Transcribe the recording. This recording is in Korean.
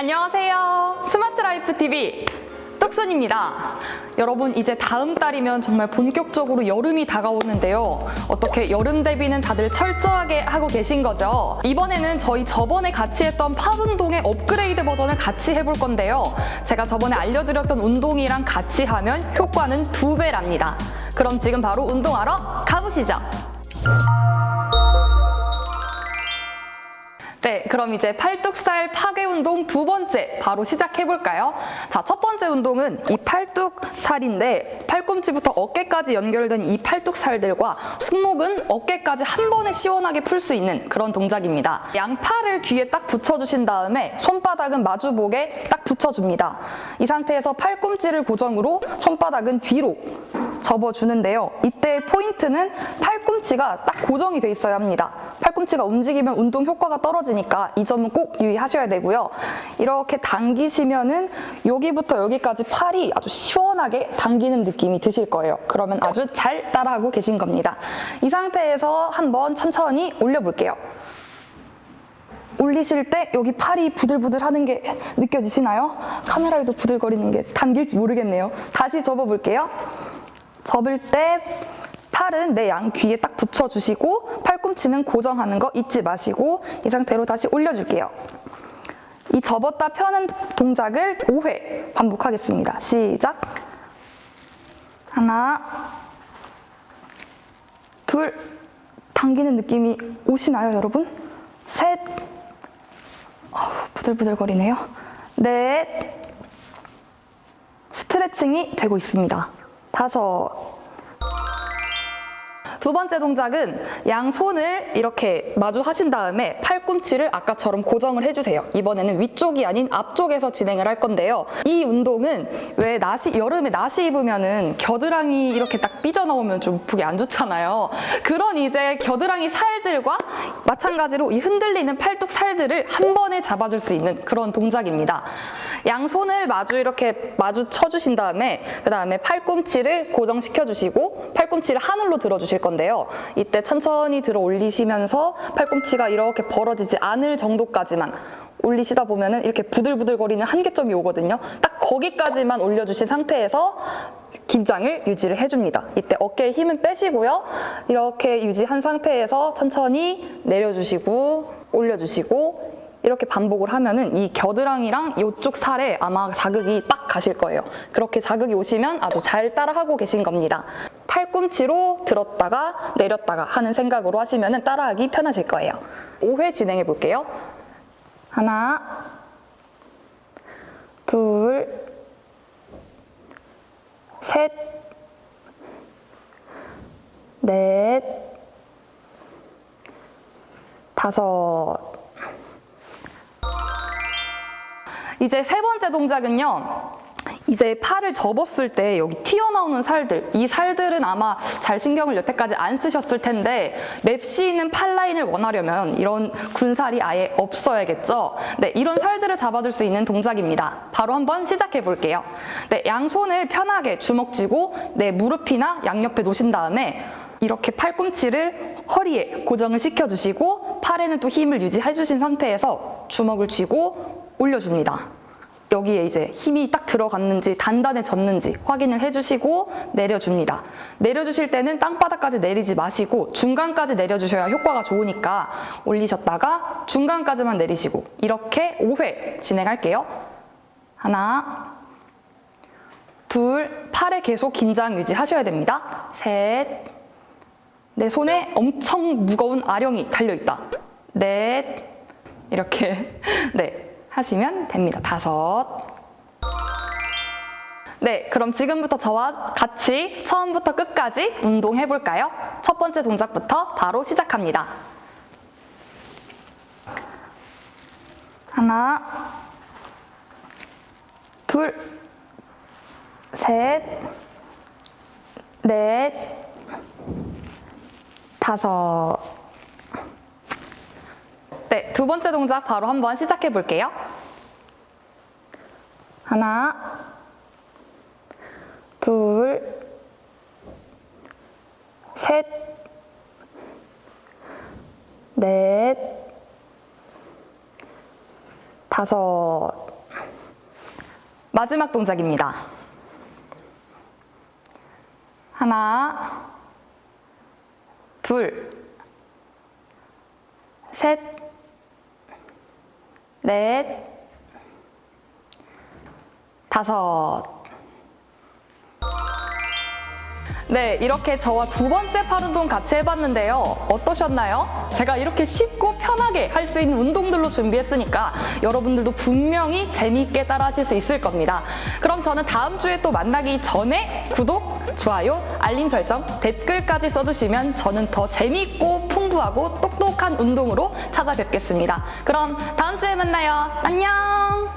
안녕하세요. 스마트 라이프 TV 뚝순입니다. 여러분 이제 다음 달이면 정말 본격적으로 여름이 다가오는데요. 어떻게 여름 대비는 다들 철저하게 하고 계신 거죠? 이번에는 저희 저번에 같이 했던 팔 운동의 업그레이드 버전을 같이 해볼 건데요. 제가 저번에 알려드렸던 운동이랑 같이 하면 효과는 두 배랍니다. 그럼 지금 바로 운동하러 가보시죠. 네, 그럼 이제 팔뚝살 파괴 운동 두 번째 바로 시작해 볼까요? 자, 첫 번째 운동은 이 팔뚝살인데 팔꿈치부터 어깨까지 연결된 이 팔뚝살들과 손목은 어깨까지 한 번에 시원하게 풀 수 있는 그런 동작입니다. 양팔을 귀에 딱 붙여주신 다음에 손바닥은 마주복에 딱 붙여줍니다. 이 상태에서 팔꿈치를 고정으로 손바닥은 뒤로 접어주는데요. 이때 포인트는 팔꿈치가 딱 고정이 돼 있어야 합니다. 팔꿈치가 움직이면 운동 효과가 떨어지니까 이 점은 꼭 유의하셔야 되고요. 이렇게 당기시면은 여기부터 여기까지 팔이 아주 시원하게 당기는 느낌이 드실 거예요. 그러면 아주 잘 따라하고 계신 겁니다. 이 상태에서 한번 천천히 올려볼게요. 올리실 때 여기 팔이 부들부들 하는 게 느껴지시나요? 카메라에도 부들거리는 게 담길지 모르겠네요. 다시 접어볼게요. 접을 때 팔은 내 양 귀에 딱 붙여주시고 팔꿈치는 고정하는 거 잊지 마시고 이 상태로 다시 올려줄게요. 이 접었다 펴는 동작을 5회 반복하겠습니다. 시작. 하나, 둘, 당기는 느낌이 오시나요, 여러분? 셋, 어우, 부들부들거리네요. 넷, 스트레칭이 되고 있습니다. 다섯, 두 번째 동작은 양손을 이렇게 마주 하신 다음에 팔꿈치를 아까처럼 고정을 해주세요. 이번에는 위쪽이 아닌 앞쪽에서 진행을 할 건데요. 이 운동은 왜 나시, 여름에 나시 입으면은 겨드랑이 이렇게 딱 삐져나오면 좀 보기 안 좋잖아요. 그런 이제 겨드랑이 살들과 마찬가지로 이 흔들리는 팔뚝 살들을 한 번에 잡아줄 수 있는 그런 동작입니다. 양손을 마주 이렇게 마주 쳐주신 다음에 그 다음에 팔꿈치를 고정시켜 주시고 팔꿈치를 하늘로 들어 주실 건데요. 이때 천천히 들어 올리시면서 팔꿈치가 이렇게 벌어지지 않을 정도까지만 올리시다 보면은 이렇게 부들부들거리는 한계점이 오거든요. 딱 거기까지만 올려주신 상태에서 긴장을 유지를 해줍니다. 이때 어깨에 힘은 빼시고요. 이렇게 유지한 상태에서 천천히 내려주시고 올려주시고 이렇게 반복을 하면은 이 겨드랑이랑 이쪽 살에 아마 자극이 딱 가실 거예요. 그렇게 자극이 오시면 아주 잘 따라하고 계신 겁니다. 팔꿈치로 들었다가 내렸다가 하는 생각으로 하시면은 따라하기 편하실 거예요. 5회 진행해 볼게요. 하나, 둘, 셋, 넷, 다섯, 이제 세 번째 동작은요. 이제 팔을 접었을 때 여기 튀어나오는 살들, 이 살들은 아마 잘 신경을 여태까지 안 쓰셨을 텐데 맵시 있는 팔 라인을 원하려면 이런 군살이 아예 없어야겠죠. 네, 이런 살들을 잡아줄 수 있는 동작입니다. 바로 한번 시작해 볼게요. 네, 양손을 편하게 주먹 쥐고 내 무릎이나 양옆에 놓으신 다음에 이렇게 팔꿈치를 허리에 고정을 시켜주시고 팔에는 또 힘을 유지해 주신 상태에서 주먹을 쥐고 올려줍니다. 여기에 이제 힘이 딱 들어갔는지 단단해졌는지 확인을 해주시고 내려줍니다. 내려주실 때는 땅바닥까지 내리지 마시고 중간까지 내려주셔야 효과가 좋으니까 올리셨다가 중간까지만 내리시고 이렇게 5회 진행할게요. 하나, 둘, 팔에 계속 긴장 유지하셔야 됩니다. 셋, 내 손에 엄청 무거운 아령이 달려있다. 넷, 이렇게 네 하시면 됩니다. 다섯. 네, 그럼 지금부터 저와 같이 처음부터 끝까지 운동해 볼까요? 첫 번째 동작부터 바로 시작합니다. 하나, 둘, 셋, 넷, 다섯. 네, 두 번째 동작 바로 한번 시작해 볼게요. 하나, 둘, 셋, 넷, 다섯. 마지막 동작입니다. 하나, 둘, 셋, 넷, 다섯. 네, 이렇게 저와 두 번째 팔 운동 같이 해봤는데요. 어떠셨나요? 제가 이렇게 쉽고 편하게 할 수 있는 운동들로 준비했으니까 여러분들도 분명히 재미있게 따라하실 수 있을 겁니다. 그럼 저는 다음 주에 또 만나기 전에 구독, 좋아요, 알림 설정, 댓글까지 써주시면 저는 더 재미있고 풍부하고 똑똑한 운동으로 찾아뵙겠습니다. 그럼 다음 주에 만나요. 안녕!